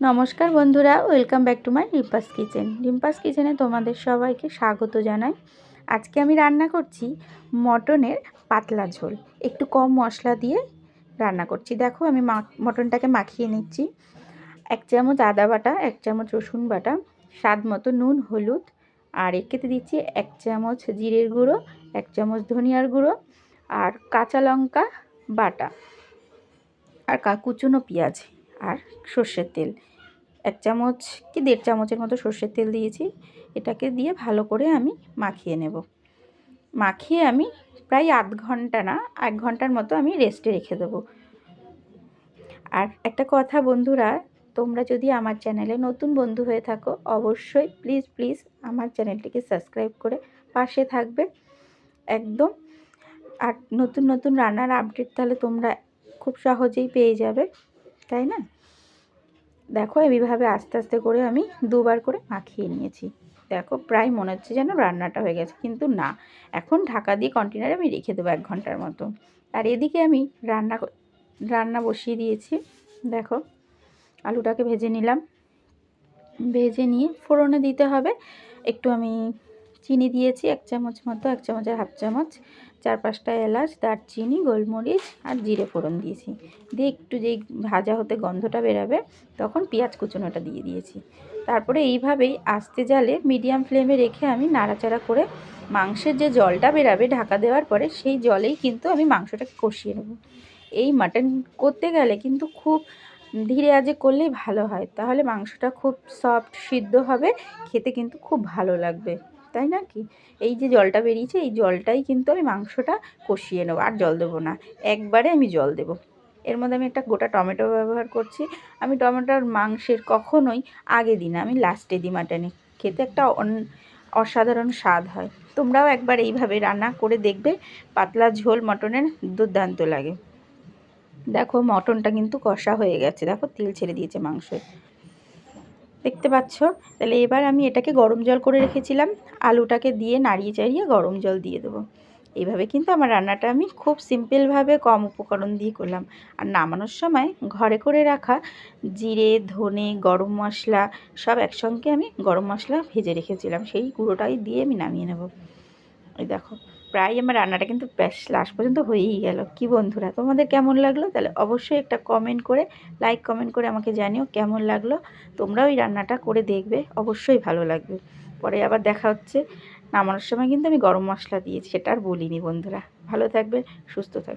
নমস্কার বন্ধুরা, welcome back to my Rimpa's kitchen. রিম্পাস কিচেনে তোমাদের সবাইকে স্বাগত জানাই। আজকে আমি রান্না করছি মটনের পাতলা ঝোল। একটু কম মশলা দিয়ে রান্না করছি। দেখো, আমি মটনটাকে মাখিয়ে নিচ্ছি। এক চামচ আদা বাটা, এক চামচ রসুন বাটা, স্বাদ মতো নুন, হলুদ, আর একেতে দিচ্ছি এক চামচ জিরের গুঁড়ো, এক চামচ ধনিয়ার গুঁড়ো, আর কাঁচা লঙ্কা বাটা, আর কুচুনো পেঁয়াজ। আর সর্ষের তেল। এক চামচ কি দেড় চামচের মতো সর্ষের তেল দিয়েছি। এটাকে দিয়ে ভালো করে আমি মাখিয়ে নেব। মাখিয়ে আমি প্রায় আধ ঘণ্টা না এক ঘণ্টার মতো আমি রেস্টে রেখে দেবো। আর একটা কথা বন্ধুরা, তোমরা যদি আমার চ্যানেলে নতুন বন্ধু হয়ে থাকো, অবশ্যই প্লিজ প্লিজ আমার চ্যানেলটিকে সাবস্ক্রাইব করে পাশে থাকবে। একদম। আর নতুন নতুন রান্নার আপডেট তাহলে তোমরা খুব সহজেই পেয়ে যাবে। তাই না? দেখো এইভাবে আস্তে আস্তে করে আমি দুবার করে মাখিয়ে নিয়েছি। দেখো প্রায় মনে হচ্ছে যেন রান্নাটা হয়ে গেছে, কিন্তু না। এখন ঢাকা দিয়ে কন্টেনারে আমি রেখে দেবো এক ঘণ্টার মতো। আর এদিকে আমি রান্না রান্না বসিয়ে দিয়েছি। দেখো আলুটাকে ভেজে নিলাম। ভেজে নিয়ে ফোড়নে দিতে হবে। একটু আমি চিনি দিয়েছি, এক চামচ মতো, এক চামচের হাফ চামচ। চার পাঁচটা এলাচ, দারচিনি, গোলমরিচ আর জিরে ফোড়ন দিয়েছি। দিয়ে একটু যেই ভাজা হতে গন্ধটা বেরাবে, তখন পেঁয়াজ কুচুনোটা দিয়ে দিয়েছি। তারপরে এইভাবেই আস্তে জালে মিডিয়াম ফ্লেমে রেখে আমি নাড়াচাড়া করে মাংসের যে জলটা বেরাবে ঢাকা দেওয়ার পরে, সেই জলেই কিন্তু আমি মাংসটাকে কষিয়ে নেব। এই মাটন করতে গেলে কিন্তু খুব ধীরে আজে করলেই ভালো হয়। তাহলে মাংসটা খুব সফট, সিদ্ধ হবে, খেতে কিন্তু খুব ভালো লাগবে। তাই না কি? এই যে জলটা বেরিয়েছে, এই জলটাই কিন্তু আমি মাংসটা কষিয়ে নেব। আর জল দেবো না, একবারে আমি জল দেবো। এর মধ্যে আমি একটা গোটা টমেটো ব্যবহার করছি। আমি টমেটোর মাংসের কখনোই আগে দিই না, আমি লাস্টে দিই মাটনে। খেতে একটা অসাধারণ স্বাদ হয়। তোমরাও একবার এইভাবে রান্না করে দেখবে, পাতলা ঝোল মটনের দুর্দান্ত লাগে। দেখো, মটনটা কিন্তু কষা হয়ে গেছে। দেখো, তেল ছেড়ে দিয়েছে মাংসে দেখতে পাচ্ছ? তাহলে এবার আমি এটাকে গরম জল করে রেখেছিলাম। আলুটাকে দিয়ে নাড়িয়ে চাড়িয়ে গরম জল দিয়ে দেবো। এইভাবে কিন্তু আমার রান্নাটা আমি খুব সিম্পলভাবে কম উপকরণ দিয়ে করলাম। আর নামানোর সময় ঘরে করে রাখা জিরে, ধনে, গরম মশলা সব একসঙ্গে আমি গরম মশলা ভেজে রেখেছিলাম। সেই গুঁড়োটাই দিয়ে আমি নামিয়ে নেব। ওই দেখো। প্রায় আমার রান্নাটা কিন্তু ব্যাস লাস্ট পর্যন্ত হয়েই গেল। কি বন্ধুরা, তোমাদের কেমন লাগল? তাহলে অবশ্যই একটা কমেন্ট করে লাইক কমেন্ট করে আমাকে জানিও কেমন লাগল। তোমরাও ওই রান্নাটা করে দেখবে, অবশ্যই ভালো লাগবে। পরে আবার দেখা হচ্ছে। নামানোর সময় কিন্তু আমি গরম মশলা দিয়েছি, সেটা আর বলিনি বন্ধুরা। ভালো থাকবে সুস্থ থাকবে